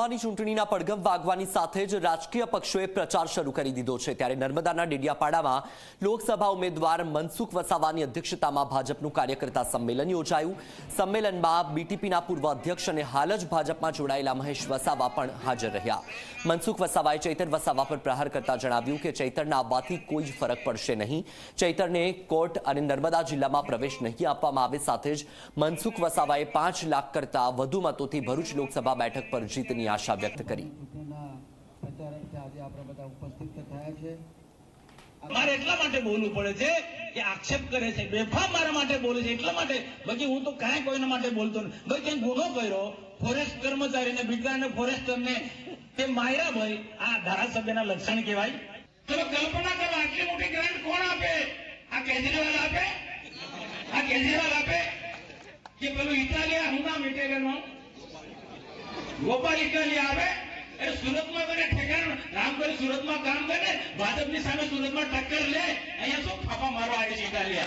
લોકસભાની ચૂંટણીના પડઘમ વાગવાની સાથે જ રાજકીય પક્ષોએ પ્રચાર શરૂ કરી દીધો છે. ત્યારે નર્મદાના ડેડિયાપાડામાં લોકસભા ઉમેદવાર મનસુખ વસાવાની અધ્યક્ષતામાં ભાજપનું કાર્યકર્તા સંમેલન યોજાયું. સંમેલનમાં બીટીપીના પૂર્વ અધ્યક્ષ અને હાલ જ ભાજપમાં જોડાયેલા મહેશ વસાવા પણ હાજર રહ્યા. મનસુખ વસાવાએ ચૈતર વસાવા પર પ્રહાર કરતા જણાવ્યું કે ચૈતરના આવવાથી કોઈ જ ફરક પડશે નહીં. ચૈતરને કોર્ટ અને નર્મદા જિલ્લામાં પ્રવેશ નહીં આપવામાં આવે. સાથે જ મનસુખ વસાવાએ પાંચ લાખ કરતા વધુ મતોથી ભરૂચ લોકસભા બેઠક પર જીતની આશા વ્યક્ત કરી. મારે એટલા માટે બોલવું પડે છે કે આક્ષેપ કરે છે, બેફામ મારા માટે બોલે છે, એટલા માટે. બાકી હું તો કાંઈ કોઈના માટે બોલતો નથી. ભાઈ કંઈ ગુનો કર્યો ફોરેસ્ટ કર્મચારીને બીટાને ફોરેસ્ટરને તે માર્યા ભાઈ, આ ધારાસભ્યના લક્ષણ કહેવાય. ચલો કલ્પના કરો, આટલી મોટી ગ્રાન્ટ કોણ આપે? આ કેજરીવાલ આપે? આ કેજરીવાલ આપે? કે પેલું ઇટાલિયા હું નામ ઇટાલિયાનું ગોપાલ ઇટાલિયા આવે, એ સુરતમાં મને ઠેકાણ કરે સુરતમાં કામ કરે, ભાજપની સામે સુરતમાં ટક્કર લે, અહીંયા શું ફાફા મારવા આવે છે ઇટાલિયા?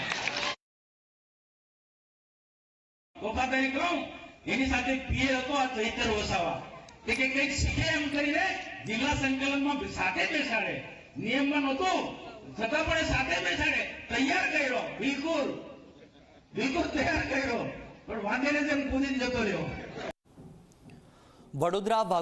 વફાદારી કહું, એની સાથે પીએ હતો આ ચૈતર વસાવા. તે કે કંઈક શીખે એમ કરીને જિલ્લા સંકલનમાં સાથે બેસાડે. નિયમમાં નહોતું. છતાં પણ સાથે બેસાડે. તૈયાર કર્યો, બિલકુલ. બિલકુલ તૈયાર કર્યો. પણ વાંધે ને જેમ કૂદી જતો રહ્યો. વડોદરા